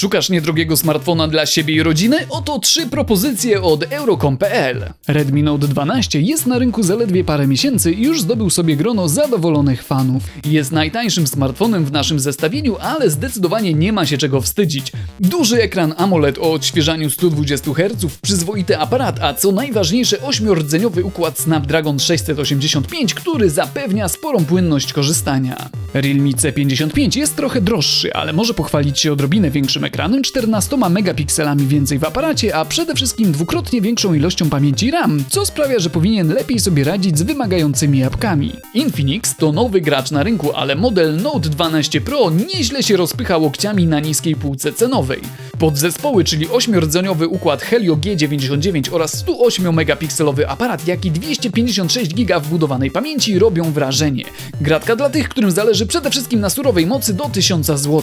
Szukasz niedrogiego smartfona dla siebie i rodziny? Oto trzy propozycje od Eurocom.pl. Redmi Note 12 jest na rynku zaledwie parę miesięcy i już zdobył sobie grono zadowolonych fanów. Jest najtańszym smartfonem w naszym zestawieniu, ale zdecydowanie nie ma się czego wstydzić. Duży ekran AMOLED o odświeżaniu 120 Hz, przyzwoity aparat, a co najważniejsze 8-rdzeniowy układ Snapdragon 685, który zapewnia sporą płynność korzystania. Realme C55 jest trochę droższy, ale może pochwalić się odrobinę większym ekranem, 14 megapikselami więcej w aparacie, a przede wszystkim dwukrotnie większą ilością pamięci RAM, co sprawia, że powinien lepiej sobie radzić z wymagającymi apkami. Infinix to nowy gracz na rynku, ale model Note 12 Pro nieźle się rozpycha łokciami na niskiej półce cenowej. Podzespoły, czyli 8-rdzeniowy układ Helio G99 oraz 108 megapikselowy aparat, jak i 256 GB wbudowanej pamięci robią wrażenie. Gratka dla tych, którym zależy przede wszystkim na surowej mocy do 1000 zł.